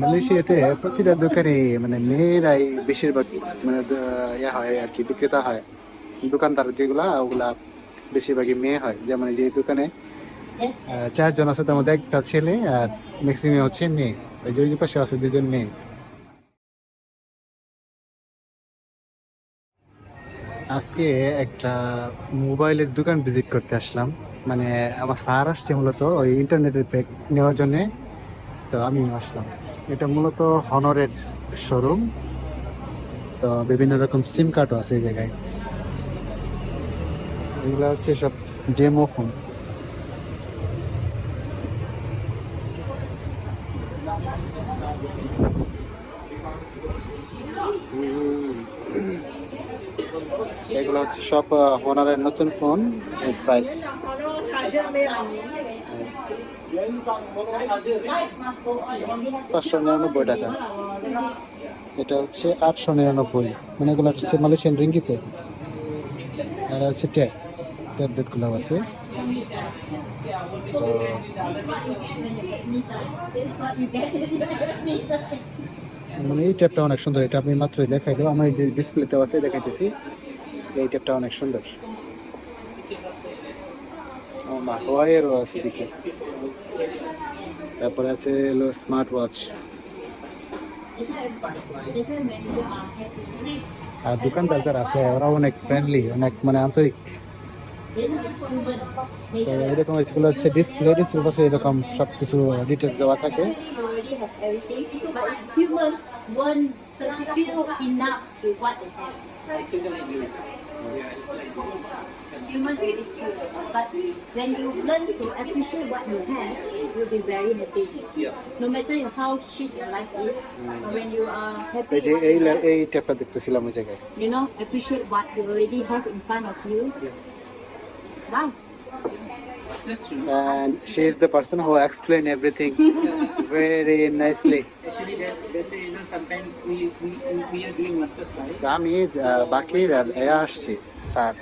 মালয়েশিয়াতে প্রতিটা দোকানে মানে মেয়েরাই বেশিরভাগ মানে ইয়া হয় আর কি, বিক্রেতা হয়। দোকানদার যেগুলা, ওগুলা বেশিরভাগই মেয়ে হয়। যেমন যে দোকানে চারজন আছে, তার মধ্যে একটা ছেলে আর ম্যাক্সিমাম হচ্ছে মেয়ে। ওই যে পাশে আছে দুজন মেয়ে। আজকে একটা মোবাইলের দোকান ভিজিট করতে আসলাম। মানে আমার স্যার আসছে মূলত ওই ইন্টারনেটের প্যাক নেওয়ার জন্যে। তো আমি আসলাম। এটা মূলত হনরের শোরুম তো বিভিন্ন রকম সিম কার্ডও আছে এই জায়গায়। এগুলো হচ্ছে সব ডেমো ফোন এগুলো হচ্ছে সব হনারের নতুন ফোন প্রাইস পাঁচশো নিরানব্বই টাকা। এটা হচ্ছে আটশো নিরানব্বই। মানে এগুলো হচ্ছে মালয়েশিয়ান রিঙ্গিতে। আর হচ্ছে ট্যাব। ট্যাবলেটগুলো আছে। তো মানে এই ট্যাবটা অনেক সুন্দর। এটা আপনি মাত্রই দেখাইলো আমার এই যে ডিসপ্লেতে আছে, দেখাইতেছি। এই ট্যাবটা অনেক সুন্দর। ওয়াইয়েরও আছে দেখি। তারপরে আছে হলো স্মার্ট ওয়াচ আর দোকানদার যারা আছে ওরা অনেক ফ্রেন্ডলি অনেক মানে আন্তরিক। তো এরকম যেগুলো হচ্ছে ডিসপ্লে ডিসপ্লে পাশে এরকম সব কিছু ডিটেলস দেওয়া থাকে। Humans won't feel enough with what they have. Human really slow, but when you learn to appreciate what you have, you'll be very happy. No matter how shit your life is, but when you are happy, এই যে what এই you, লা- have, এই ট্যাবটা দেখতেছিলাম ওই জায়গায় you know, appreciate what you already have in front of you. Life. and she is the person who explain everything very nicely Actually, that, that's the reason sometimes we, we, we, we are doing masters, right? তো আমি আহ, বাকি এ আসছি sir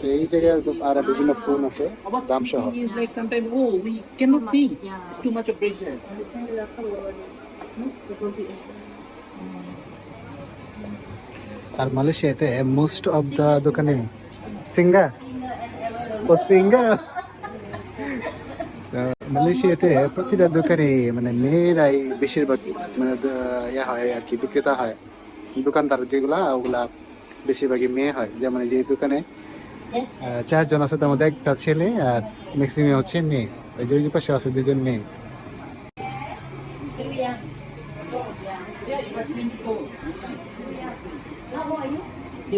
তো এই জায়গায় তো আরো বিভিন্ন ফোন আছে Our দাম সহ thinking is like sometimes, oh, we cannot think. Yeah. It's too much of pressure. আর মালয়েশিয়াতে মোস্ট অফ দ্য দোকানে সিঙ্গার ও সিঙ্গার মালয়েশিয়াতে প্রতিটা দোকানে মানে মেয়েরাই বেশিরভাগ মানে ইয়া হয় আর কি বিক্রেতা হয়। দোকানদার যেগুলা ওগুলা বেশিরভাগই মেয়ে হয়। যেমন যে দোকানে চারজন আছে তার মধ্যে একটা ছেলে আর ম্যাক্সিমাম হচ্ছে মেয়ে। ওই যে পাশে আছে দুজন মেয়ে।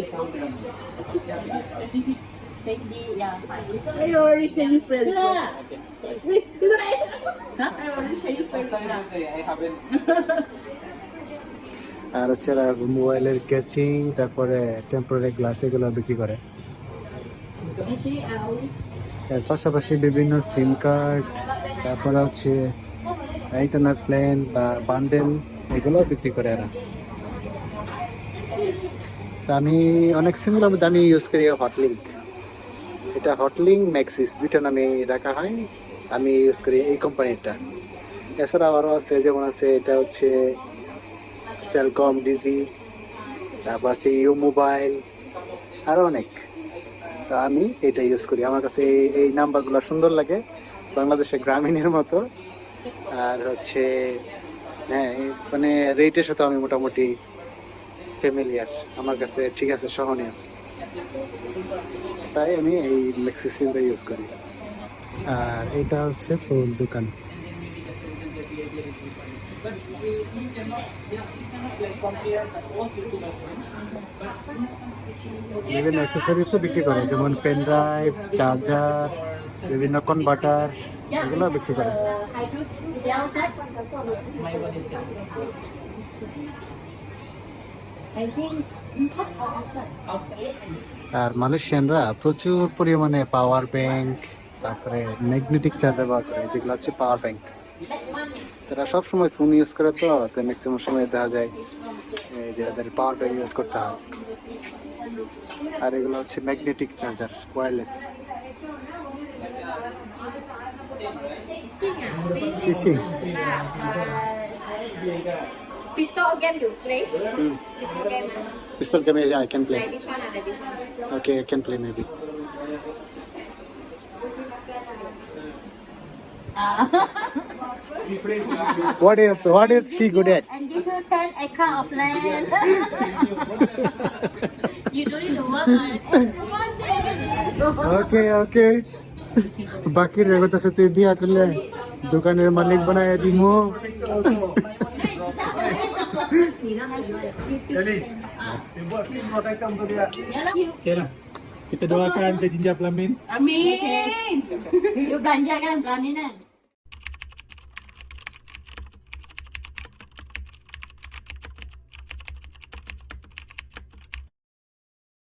Sounds like Yeah, I think it's Twenty, yeah. I already tell you friends. Sila. okay. Sorry. Wait, did I? I already tell you friends. sorry to say, I haven't. আর হচ্ছে এরা মোবাইলের ক্যাচিং তারপরে টেম্পোরারি গ্লাস এগুলো বিক্রি করে এর পাশাপাশি বিভিন্ন সিম কার্ড তারপরে হচ্ছে ইন্টারনেট প্ল্যান বা বান্ডেল এগুলো বিক্রি করে এরা আমি অনেক সিমগুলোর মধ্যে আমি ইউজ করি হটলিঙ্ক এটা হটলিঙ্ক ম্যাক্সিস দুইটা নামে রাখা হয়। আমি ইউজ করি এই কোম্পানিটা। এছাড়া আরও আছে, যেমন আছে, এটা হচ্ছে সেলকম ডিজি তারপর আছে ইউ মোবাইল আরও অনেক। তো আমি এটা ইউজ করি। আমার কাছে এই- নাম্বারগুলো সুন্দর লাগে, বাংলাদেশের গ্রামীণের মতো। আর হচ্ছে হ্যাঁ মানে রেটের সাথে আমি মোটামুটি ফ্যামিলিয়ার আমার কাছে ঠিক আছে সহনীয়। তাই আমি এই সিমটা ইউজ করি। আর এটা হচ্ছে ফুল দোকান. বিভিন্ন অ্যাক্সেসরিজও বিক্রি করে যেমন পেন ড্রাইভ চার্জার বিভিন্ন কনভার্টার এগুলো বিক্রি করে। আর মালয়েশিয়ানরা প্রচুর পরিমাণে পাওয়ার ব্যাংক তারপরে ম্যাগনেটিক চার্জার ব্যবহার করে যেগুলো হচ্ছে পাওয়ার ব্যাংক তারা সব সময় ফোন ইউজ করে তো ম্যাক্সিমাম সময় দেখা যায় এই যে তাদের পাওয়ার ব্যাংক ইউজ করতে হয়। আর এগুলো হচ্ছে magnetic charger wireless Fishing. Pistol game you play? Hmm. Pistol game. ah. Pistol game yeah, I can Like play. this one or this one? Okay, I can play maybe. What else? What else she good at? And give you 10 acre of land. you don't need to work on it. One day. ওকে ওকে বাকি রেগোতেছে তুই বিয়া করলে দোকানের মালিক বানায় দিমু Okay. Lah. Kita doakan ke Jinja Pelamin. Amin. Okay. You belanja kan Pelamin kan?